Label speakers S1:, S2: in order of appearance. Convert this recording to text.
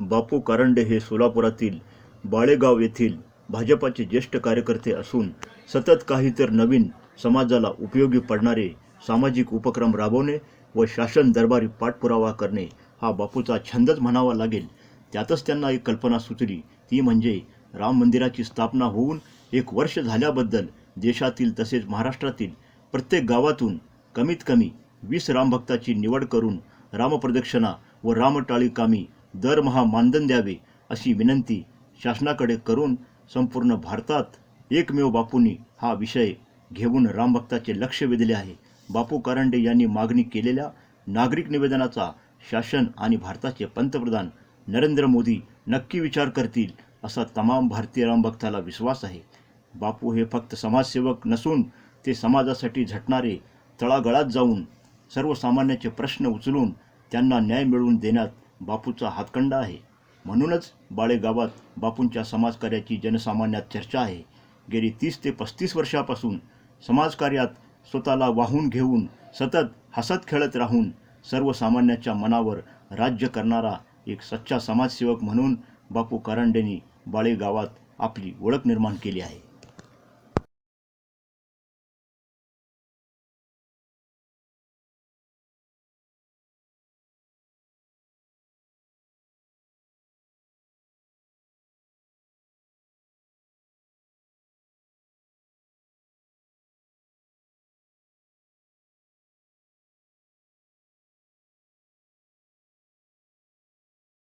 S1: बापू कारंडे हे सोलापुरातील बाळेगाव येथील भाजपाचे ज्येष्ठ कार्यकर्ते असून सतत काही तर नवीन समाजाला उपयोगी पडणारे सामाजिक उपक्रम राबवणे व शासन दरबारी पाठपुरावा करणे हा बापूचा छंदच म्हणावा लागेल. त्यातच त्यांना एक कल्पना सुचली. ती म्हणजे राम मंदिराची स्थापना होऊन एक वर्ष झाल्याबद्दल देशातील तसेच महाराष्ट्रातील प्रत्येक गावातून कमीत कमी वीस रामभक्ताची निवड करून रामप्रदक्षिणा व रामटाळी कामी दरमहा मानधन द्यावे अशी विनंती शासनाकडे करून संपूर्ण भारतात एकमेव बापूंनी हा विषय घेऊन रामभक्ताचे लक्ष वेधले आहे. बापू कारंडे यांनी मागणी केलेल्या नागरिक निवेदनाचा शासन आणि भारताचे पंतप्रधान नरेंद्र मोदी नक्की विचार करतील असा तमाम भारतीय रामभक्ताला विश्वास आहे. बापू हे फक्त समाजसेवक नसून ते समाजासाठी झटणारे तळागळात जाऊन सर्वसामान्याचे प्रश्न उचलून त्यांना न्याय मिळवून देण्यात बापूचा हातखंडा आहे. म्हणूनच बाळेगावात बापूंच्या समाजकार्याची जनसामान्यात चर्चा आहे. गेली तीस ते पस्तीस वर्षापासून समाजकार्यात स्वतःला वाहून घेऊन सतत हसत खेळत राहून सर्वसामान्याच्या मनावर राज्य करणारा एक सच्चा समाजसेवक म्हणून बापू कारंडेंनी बाळेगावात आपली ओळख निर्माण केली आहे.